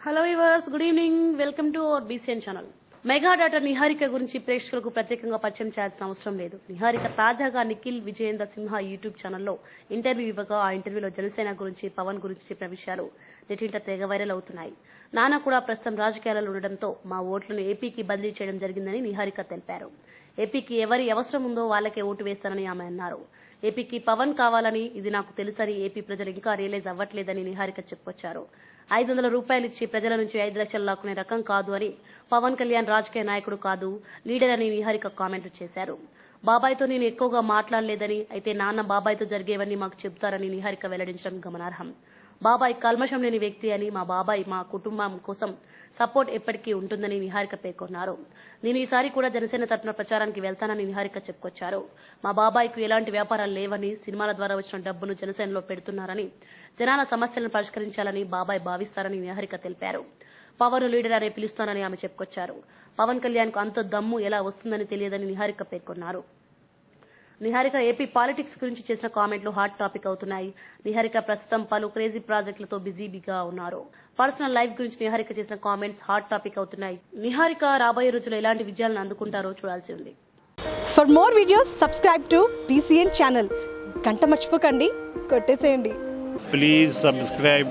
Hello yours good evening welcome to our BCN channel mega daughter Niharika గురించి ప్రేక్షకులకు ప్రత్యేకంగా పరిచయం చేయాల్సిన అవసరం లేదు. నిహారిక తాజాగా నిఖిల్ విజయేంద్ర సింహ యూట్యూబ్ ఛానల్లో ఇంటర్వ్యూ ఇవ్వగా ఆ ఇంటర్వ్యూలో జనసేన గురించి పవన్ గురించి చెప్పిన విషయాలు నెటింట తెగ వైరల్ అవుతున్నాయి. నాన్న కూడా ప్రస్తుతం రాజకీయాలలో ఉండడంతో మా ఓట్లను ఏపీకి బదిలీ చేయడం జరిగిందని నిహారిక తెలిపారు. ఏపీకి ఎవరి అవసరం ఉందో వాళ్ళకే ఓటు వేస్తానని ఆమె అన్నారు. ఏపీకి పవన్ కావాలని ఇది నాకు తెలుసని ఏపీ ప్రజలు ఇంకా రియలైజ్ అవ్వట్లేదని నిహారిక చెప్పుకొచ్చారు. ఐదు వందల రూపాయలు ఇచ్చి ప్రజల నుంచి ఐదు లక్షలు లాక్కునే రకం కాదు అని పవన్ కళ్యాణ్ రాజకీయ నాయకుడు కాదు లీడర్ అని నిహారిక కామెంట్ చేశారు. బాబాయ్తో నేను ఎక్కువగా మాట్లాడలేదని అయితే నాన్న బాబాయ్తో జరిగేవన్నీ మాకు చెబుతారని నిహారిక వెల్లడించడం గమనార్హం. బాబాయ్ కల్మషం లేని వ్యక్తి అని మా బాబాయ్ మా కుటుంబం కోసం సపోర్ట్ ఎప్పటికీ ఉంటుందని నిహారిక పేర్కొన్నారు. నేను ఈసారి కూడా జనసేన తరపున ప్రచారానికి వెళ్తానని నిహారిక చెప్పుకొచ్చారు. మా బాబాయ్కు ఎలాంటి వ్యాపారాలు లేవని సినిమాల ద్వారా వచ్చిన డబ్బును జనసేనలో పెడుతున్నారని జనాల సమస్యలను పరిష్కరించాలని బాబాయ్ భావిస్తారని నిహారిక తెలిపారు. పవన్ లీడర్ అనే పిలుస్తానని ఆమె చెప్పుకొచ్చారు. పవన్ కళ్యాణ్కు అంత దమ్ము ఎలా వస్తుందని తెలియదని నిహారిక పేర్కొన్నారు. నిహారిక ఏపీ పాలిటిక్స్ గురించి చేసిన కామెంట్లు హాట్ టాపిక్ అవుతున్నాయి. నిహారిక ప్రస్తుతం పలు క్రేజీ ప్రాజెక్టులతో బిజీగా ఉన్నారు. పర్సనల్ లైఫ్ గురించి నిహారిక చేసిన కామెంట్స్ హాట్ టాపిక్ అవుతున్నాయి. నిహారిక రాబోయే రోజుల్లో ఎలాంటి విజయాలను అందుకుంటారో చూడాల్సి ఉంది. For more videos subscribe to BCN channel గంట మర్చిపోకండి. కొట్టేసేయండి. Please subscribe